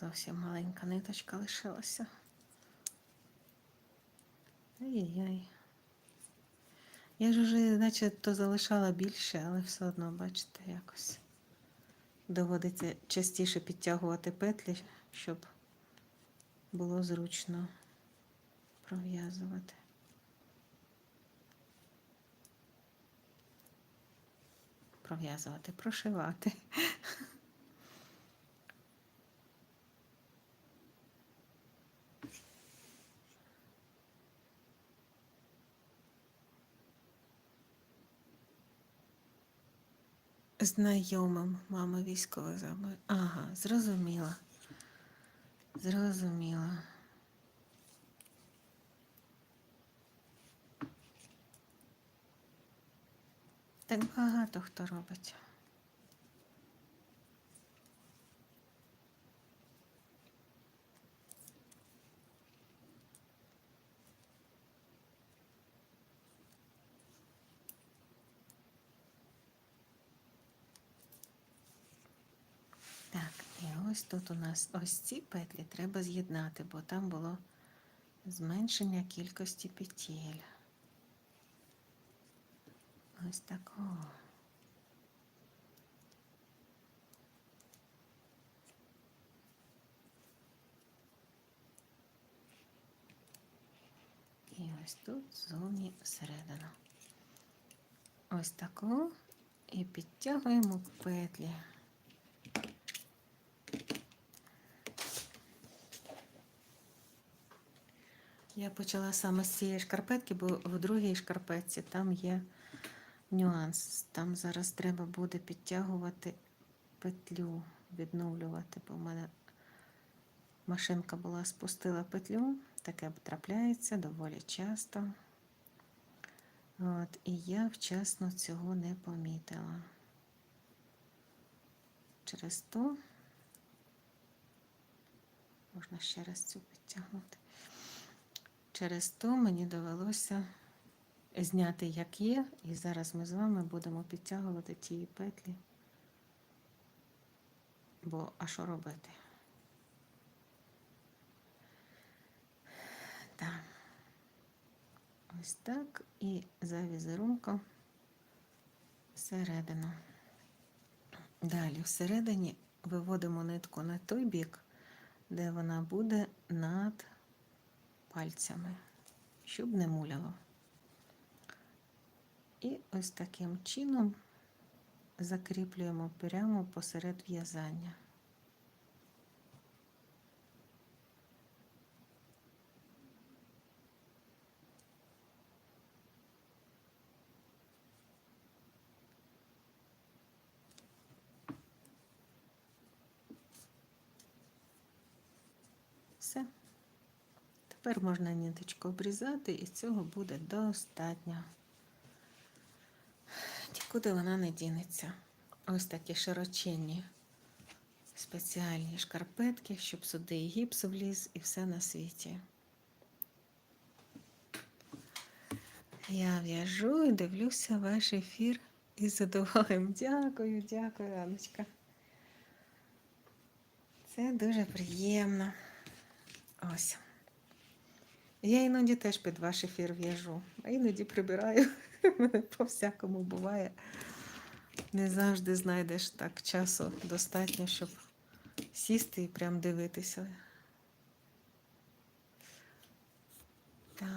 Зовсім маленька ниточка лишилася. Ай-яй-яй. Я ж уже, наче, то залишала більше, але все одно, бачите, якось доводиться частіше підтягувати петлі, щоб було зручно пров'язувати. Пров'язувати, прошивати. Знайомим мама військових забив. Ага, зрозуміла. Зрозуміла. Так багато хто робить. Так, і ось тут у нас ось ці петлі треба з'єднати, бо там було зменшення кількості петель. Ось так. І ось тут зовні всередину. Ось таку. І підтягуємо петлі. Я почала саме з цієї шкарпетки, бо в другій шкарпетці там є нюанс. Там зараз треба буде підтягувати петлю, відновлювати, бо в мене машинка була, спустила петлю, таке трапляється доволі часто. От, і я вчасно цього не помітила. Через то можна ще раз цю підтягнути. Через то мені довелося зняти, як є, і зараз ми з вами будемо підтягувати ті петлі. Бо а що робити? Так. Ось так і за візерунком всередину. Далі всередині виводимо нитку на той бік, де вона буде над пальцями, щоб не муляло. І ось таким чином закріплюємо прямо посеред в'язання. Все. Тепер можна ниточку обрізати, і цього буде достатньо. Нікуди вона не дінеться. Ось такі широченні спеціальні шкарпетки, щоб сюди і гіпс вліз, і все на світі. Я в'яжу і дивлюся ваш ефір із задоволенням. Дякую, дякую, Аночка. Це дуже приємно. Ось. Я іноді теж під ваш ефір в'яжу, а іноді прибираю. По-всякому буває. Не завжди знайдеш так часу достатньо, щоб сісти і прям дивитися. Так.